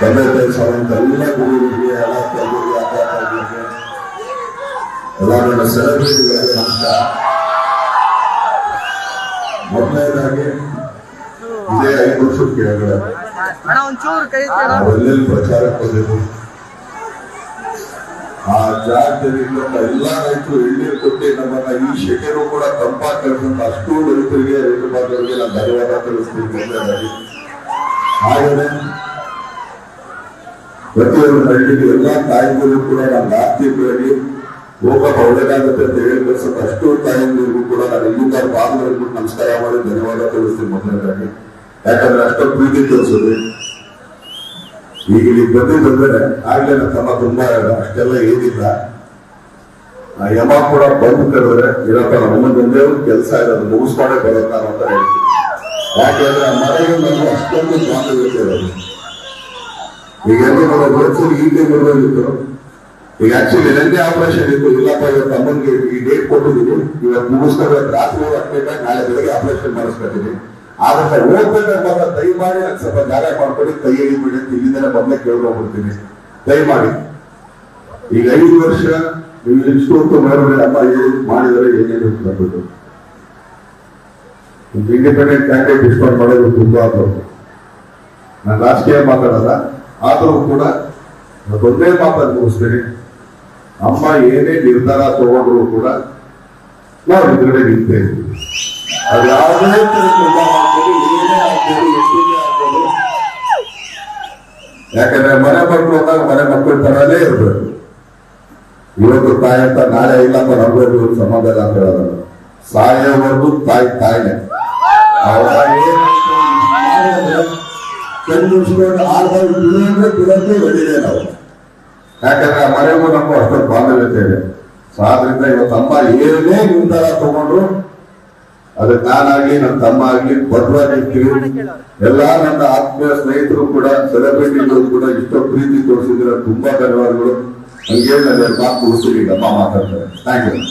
ತಂದೆ ತಾಯಿ ಎಲ್ಲ ಗುರುಗಳಿಗೆ ಮೊದಲನೇದಾಗಿ ಇದೇ ಐದು ವರ್ಷದ ಕೆಳಗಡೆ ಎಲ್ಲೆಲ್ಲಿ. ಪ್ರಚಾರಕ್ಕೆ ಬಂದಿದ್ದು ಆ ಜಾಗದಲ್ಲಿ ಎಲ್ಲ ರೈತರು ಎಳ್ನೀರು ಕೊಟ್ಟು ನಮ್ಮನ್ನ ಈ ಶೆಕೆನೂ ಕೂಡ ತಂಪಾಗಿ ಕಳಿಸಂತ ಅಷ್ಟು ರೈತರಿಗೆ ರೈತ ಬಾಂಧವರಿಗೆ ನಾನು ಧನ್ಯವಾದ ತಿಳಿಸ್ತೀನಿ ಹಾಗೆಯೇ ಪ್ರತಿಯೊಂದು ಹಳ್ಳಿಗೆ ಎಲ್ಲಾ ತಾಯಿಗಳು ಕೂಡ ನಾನು ಆರ್ಥಿಕವಾಗಿ ಹೋಗಪ್ಪ ಒಳ್ಳೇದಾಗುತ್ತೆ ಅಂತ ಹೇಳಿ ಸ್ವಲ್ಪ ಅಷ್ಟು ತಾಯಿಗಳಿಗೂ ಕೂಡ ನಾನು ಇಲ್ಲಿಂದ ಪಾದಗಳಿಗೆ ನಮಸ್ಕಾರ ಮಾಡಿ ಧನ್ಯವಾದ ತಿಳಿಸ್ತೀನಿ ಮೊದಲನೇದಾಗಿ ಯಾಕಂದ್ರೆ ಅಷ್ಟೊಂದು ಪ್ರೀತಿ ತೋರಿಸಿದ್ರಿ. ಈಗ ಇಲ್ಲಿ ಬಂದಿದ್ದಂದ್ರೆ ಆಗ್ಲೇ ನನ್ನ ತಮ್ಮ ತುಂಬಾ ಅಷ್ಟೆಲ್ಲ ಏನಿಲ್ಲ. ಆ ಯಮ ಕೂಡ ಬಂದು ಕರೆದ್ರೆ, ಇರಪ್ಪ ಬಂದೇ ಒಂದು ಕೆಲಸ ಇರೋದು ಮುಗಿಸ್ಕೊಂಡೇ ಬರುತ್ತ ಅಂತ ಹೇಳ್ತೀನಿ. ಯಾಕೆಂದ್ರೆ ಮನೆಗೆ ನನಗೆ ಅಷ್ಟೊಂದು ಬಾಂಧವ್ಯತೆ ಇರೋದು. ಈಗ ಅವರ ಬರೋ ವಯಸ್ಸಲ್ಲಿ ಈಗಲೇ ಬರೋದಿತ್ತು ಈಗ ಆಕ್ಚುಲಿ ನಂದೇ ಆಪರೇಷನ್ ಇತ್ತು, ಇಲ್ಲಪ್ಪ, ಇವತ್ತು ಅಮ್ಮನಿಗೆ ಈ ಡೇಟ್ ಕೊಟ್ಟಿದ್ದೀನಿ. ಇವತ್ತು ಮುಗಿಸ್ಕೊಂಡು ರಾತ್ರಿ ಹತ್ತಬೇಕಾಗಿ ನಾಳೆ ಬೆಳಗ್ಗೆ ಆಪರೇಷನ್ ಮಾಡಿಸ್ಕೊತೀನಿ. ಆದ್ರೆ ಹೋಗ್ಬೇಕಾದ್ರೆ ಮಾತ್ರ ದಯಮಾಡಿ ನಂಗೆ ಸ್ವಲ್ಪ ಜಾಗ ಮಾಡ್ಕೊಂಡು ಕೈ ಎಳಿಬಿಡಿ ಅಂತ ಇಲ್ಲಿಂದಲೇ ಮೊದಲೇ ಕೇಳ್ಕೊಂಡ್ಬಿಡ್ತೀನಿ ದಯಮಾಡಿ. ಈಗ ಐದು ವರ್ಷ ನೀವು ಇಷ್ಟೊತ್ತು ಮಾಡಿದ್ರೆ ಅಮ್ಮ ಏನು ಮಾಡಿದರೆ, ಏನೇನು ಬಂದ್ಬಿಟ್ಟು. ಇಂಡಿಪೆಂಡೆಂಟ್ ಕ್ಯಾಂಡಿಡೇಟ್ ಡಿಸ್ಕೌಂಟ್ ಮಾಡೋದು ತುಂಬಾ ನಾನು ರಾಜಕೀಯ ಮಾತಾಡಲ್ಲ ಆದರೂ ಕೂಡ ಒಂದೇ ಮಾತನ್ನು ಮುಗಿಸ್ತೀನಿ ಅಮ್ಮ ಏನೇ ನಿರ್ಧಾರ ತಗೊಂಡ್ರು ಕೂಡ ನಾವು ಎದುರುಗಡೆ ನಿಂತೇ ಇದ್ದೀವಿ. ಅದು. ಯಾಕಂದ್ರೆ ಮನೆ ಮಕ್ಕಳು ಅಂದಾಗ ಮನೆ ಮಕ್ಕಳ ತರನೇ ಇರ್ಬೇಕು. ಇವತ್ತು ತಾಯಿ ಅಂತ ನಾಳೆ ಇಲ್ಲಪ್ಪ, ನಮ್ಗೆ ಇವತ್ತು ಸಂಬಂಧ ಇಲ್ಲ ಅಂತ ಹೇಳೋದಲ್ಲ ಸಾಯೋವರೆಗೂ ತಾಯಿ ತಾಯಿನೇ. ಅವ್ರ ಏನಾಯ್ತು, ಮಾಡಿದ್ರೆ ಕಣ್ಣು ಮುಚ್ಕೊಂಡು ಆಲ್ಬಾಲ್ ಬಿಡೋದ್ರೆ ಬಿಡೋದೇ ಒಳ್ಳೆಯದೇ ನಾವು. ಯಾಕಂದ್ರೆ ಆ ಮನೆಗೂ ನಮ್ಮ ಅಷ್ಟೊಂದು ಬಾಂಧವ್ಯತೆ ಇದೆ ಆದ್ರಿಂದ ಇವತ್ತು ಅಮ್ಮ ಏನೇ ನಿರ್ಧಾರ ತಗೊಂಡ್ರು ಅದಕ್ಕೆ ನಾನಾಗ್ಲಿ ನನ್ನ ತಮ್ಮ ಆಗ್ಲಿ ಬದ್ಧವಾಗಿರ್ತೀವಿ ಎಲ್ಲಾ ನನ್ನ ಆತ್ಮೀಯ ಸ್ನೇಹಿತರು ಕೂಡ ಸೆಲೆಬ್ರಿಟಿಗಳು ಕೂಡ ಇಷ್ಟೋ ಪ್ರೀತಿ ತೋರಿಸಿದ್ರೆ ತುಂಬಾ ಧನ್ಯವಾದಗಳು. ಹಂಗೆ ನಾನು ಎರಡು ಮಾತು ಈಗ ಅಮ್ಮ ಮಾತಾಡ್ತಾರೆ. Thank you